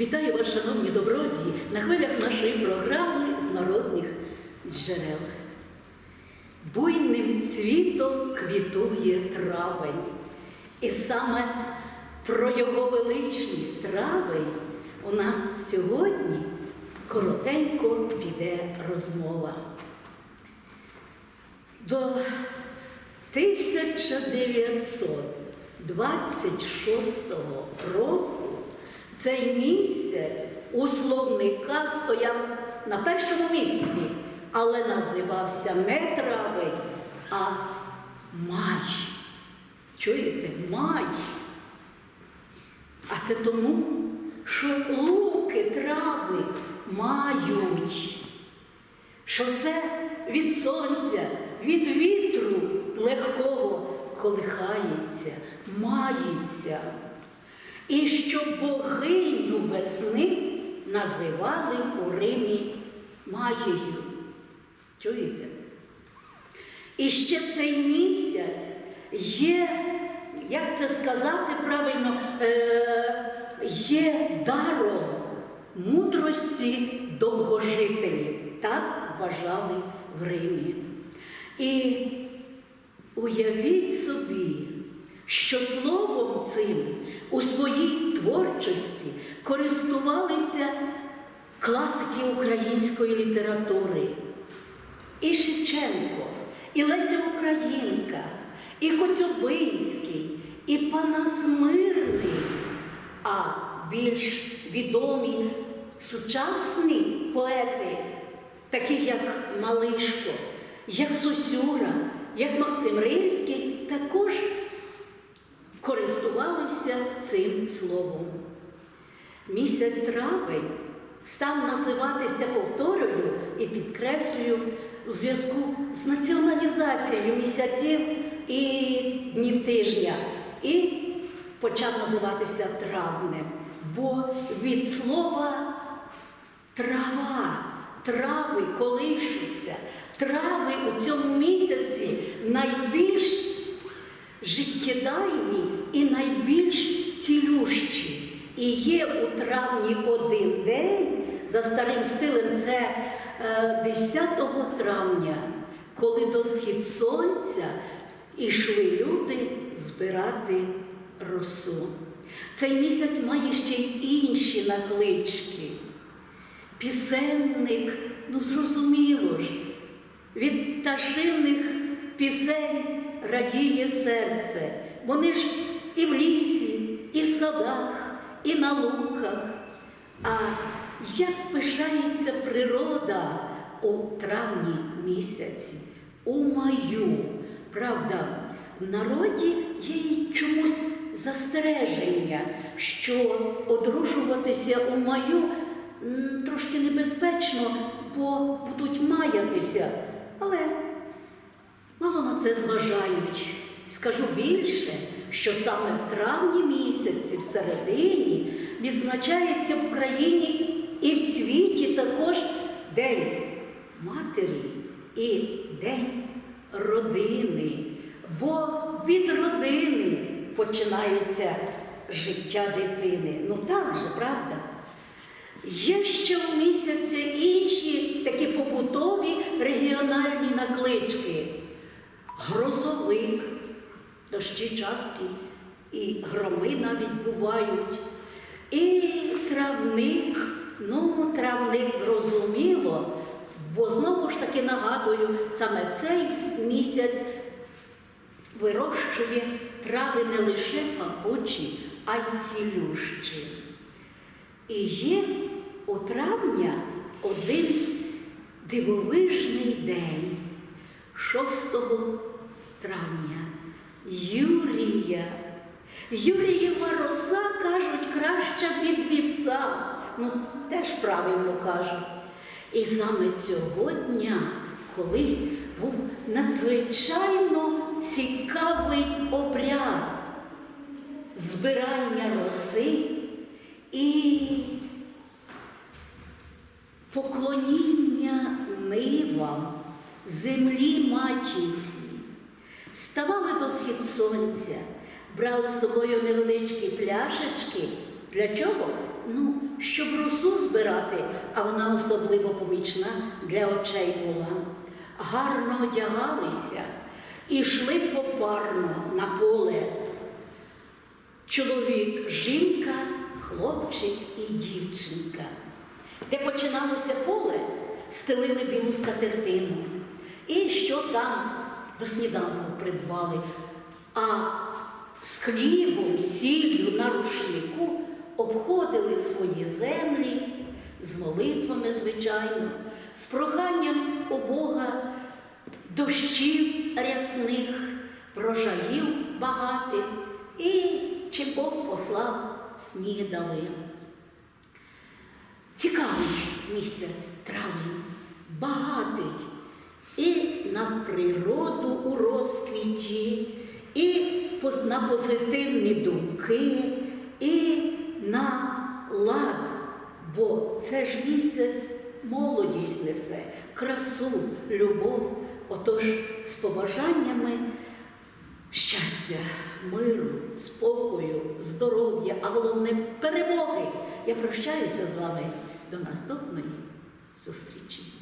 Вітаю вас, шановні добродії, на хвилях нашої програми з народних джерел. Буйним цвітом квітує травень. І саме про його величність травень у нас сьогодні коротенько піде розмова. До 1926 року цей місяць у словниках стояв на першому місці, але називався не травень, а май. Чуєте? Май. А це тому, що луки, трави мають, що все від сонця, від вітру легкого колихається, мається. І що богиню весни називали у Римі Маєю. Чуєте? І ще цей місяць є, як це сказати правильно, е, є даром мудрості довгожителів. Так вважали в Римі. І уявіть собі, що словом цим у своїй творчості користувалися класики української літератури. І Шевченко, і Леся Українка, і Коцюбинський, і Панас Мирний, а більш відомі сучасні поети, такі як Малишко, як Сосюра, як Максим Римський, також користувалися цим словом. Місяць травень став називатися повторюю і підкреслюю у зв'язку з націоналізацією місяців і днів тижня, і почав називатися травнем, бо від слова трава, трави колишуться, трави у цьому місяці найбільш життєдайні і найбільш цілющі. І є у травні один день, за старим стилем, це е, 10 травня, коли до схід сонця ішли люди збирати росу. Цей місяць має ще й інші наклички. Пісенник, ну зрозуміло ж, від пташиних пісень радіє серце. Вони ж і в лісі, і в садах, і на луках. А як пишається природа у травні місяці, у маю. Правда, в народі є й чомусь застереження, що одружуватися у маю трошки небезпечно, бо будуть маятися. Але Мало на це зважають. Скажу більше, що саме в травні місяці, в середині, відзначається в Україні і в світі також День Матері і День родини. Бо від родини починається життя дитини. Ну так же, правда? Є ще у місяці інші такі побутові регіональні наклички. Грозовик, дощі часті, і громи навіть бувають. І травник, ну, травник зрозуміло, бо знову ж таки нагадую, саме цей місяць вирощує трави не лише пахучі, а й цілющі. І є у травня один дивовижний день, 6 травня, Юрія. Юрієва роса, кажуть, краща від віса. Ну, теж правильно кажуть. І саме цього дня колись був надзвичайно цікавий обряд збирання роси і поклоніння нивам, землі матінці. Вставали до схід сонця, брали з собою невеличкі пляшечки, Для чого? Ну, щоб росу збирати, а вона особливо помічна для очей була. Гарно одягалися і йшли попарно на поле. Чоловік, жінка, хлопчик і дівчинка. Де починалося поле, стелили білу скатертину. І що там до сніданку придбали. А з хлібом, сіллю на рушнику обходили свої землі з молитвами, звичайно, з проханням у Бога дощів рясних, врожаїв багатих, і чи Бог послав снідали. Цікавий місяць травень, багатий і на природу у розквіті, і на позитивні думки, і на лад, бо це ж місяць молодість несе, красу, любов. Отож, з побажаннями щастя, миру, спокою, здоров'я, а головне перемоги. Я прощаюся з вами до наступної зустрічі.